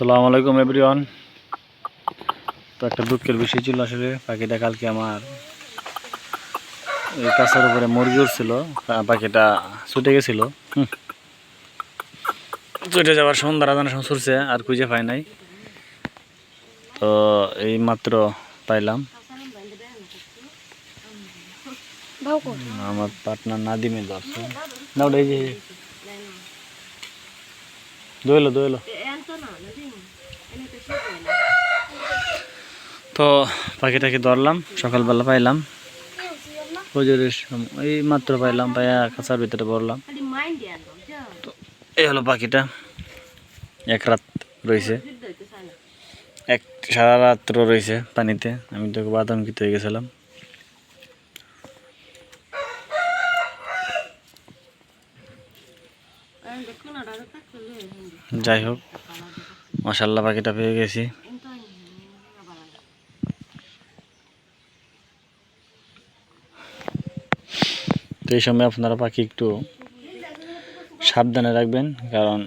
আসসালামু আলাইকুম এভরিওয়ান তো একটা দুঃখের বিষয় ছিল আসলে পাখিটা কালকে আমার এই কাছার উপরে মুরগি উঠছিল পাখিটা ছুটে গেছিল। ছুটে যাওয়ার সন্ধ্যা সময় ছুটছে আর খুঁজে পাই নাই। তো এই মাত্র পাইলাম। আমার পার্টনার নাদিমে ধরছে না ওটা এই যে। দইলো দইলো তো পাখিটাকে ধরলাম, সকালবেলা পাইলাম। ফজরের সম- এই মাত্র পাইলাম, পাইয়া খাঁচার ভিতরে পড়লাম। তো এই হলো পাখিটা, এক রাত রয়েছে এক সারা রাত্র রয়েছে পানিতে, আমি তো বাদাম হয়ে গেছিলাম। যাই হোক মশাল্লা পাখিটা পেয়ে গেছি। তো এই সময় আপনারা পাখি একটু সাবধানে রাখবেন, কারণ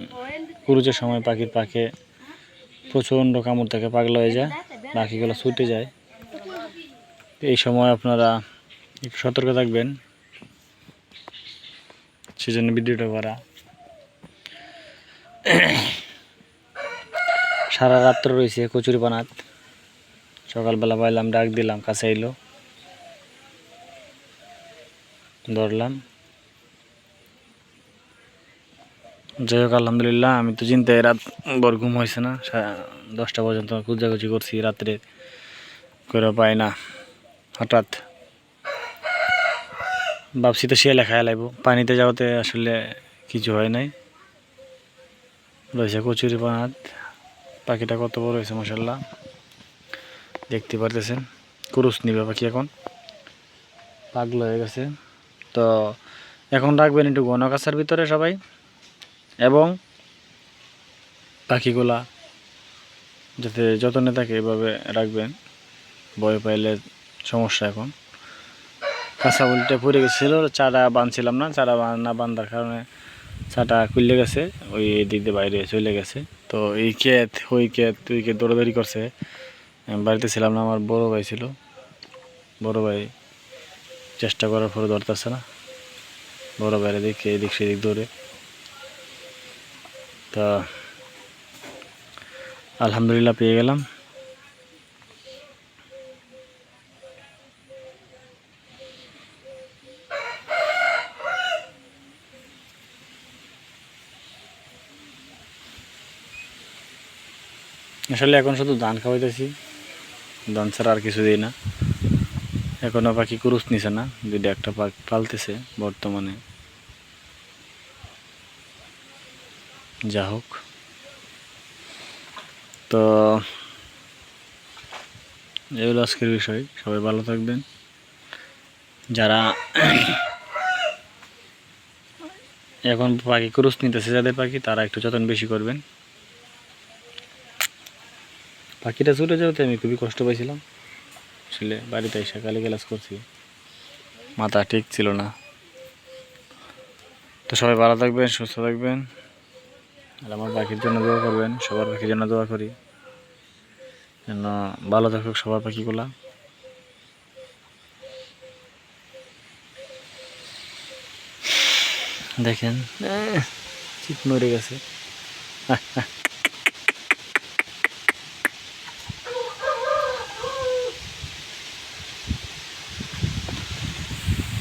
কুরুচের সময় পাখির পাখে প্রচণ্ড কামড় থেকে পাগলা হয়ে যায় পাখিগুলো ছুটে যায়। এই সময় আপনারা একটু সতর্ক থাকবেন। সেজন্য ভিডিওটা করা সারা রাত্র রয়েছে কচুরি পানাত সকালবেলা পাইলাম ডাক দিলাম, কাছে এলো ধরলাম। যাই হোক, আলহামদুলিল্লাহ, আমি তো চিন্তায় রাত বর ঘুম হয়েছে না। দশটা পর্যন্ত খুঁজাখুঁজি করছি, রাত্রে করে পাই না। হঠাৎ ভাবছি তো শিয়ালে খায়া লাগবো পানিতে যাওয়াতে আসলে কিছু হয় নাই। রয়েছে কচুরি পানাত পাখিটা কত বড় হয়েছে মশাল্লাহ দেখতে পারতেছেন। কুরুস নিবে পাখি এখন। পাগল হয়ে গেছে। তো এখন রাখবেন একটু ঘন কাছার ভিতরে সবাই। এবং পাখিগুলা যাতে যত্নে থাকে এভাবে রাখবেন। ভয় পাইলে সমস্যা এখন। কাঁচা উল্টে পড়ে গেছিল, চারা বাঁধছিলাম না, চারা না বাঁধার কারণে চাটা খুললে গেছে, ওই দিক দিয়ে বাইরে চলে গেছে। তো এই ক্ষেত ওই ক্ষেত ওই ক্ষেত দৌড়াদৌড়ি করছে। বাড়িতে ছিলাম না, আমার বড় ভাই ছিল। বড় ভাই চেষ্টা করার পরে ধরতেছে না। বড় বাইরে দেখে এদিক সেদিক দৌড়ে। তা আলহামদুলিল্লাহ পেয়ে গেলাম। আসলে এখন শুধু ধান খাওয়াইতেছি। ধান ছাড়া আর কিছু দিই না। এখনও পাখি কুরুস নিছে না যদি একটা পাখি পালতেছে বর্তমানে। যা হোক। তো এগুলো আজকের বিষয়। সবাই ভালো থাকবেন। যারা এখন পাখি ক্রুশ নিতেছে, যাদের পাখি তারা একটু যত্ন বেশি করবেন। পাখিটা ছুটে যাওয়াতে আমি খুবই কষ্ট পাইছিলাম। আসলে বাড়িতে এসে কালি ক্লাস করছি। মাথা ঠিক ছিল না। তো সবাই ভালো থাকবেন, সুস্থ থাকবেন। আর আমার পাখির জন্য দোয়া করবেন, সবার পাখির জন্য দোয়া করি। যেন ভালো থাকুক সবার পাখিগুলা। দেখেন চিত মরে গেছে।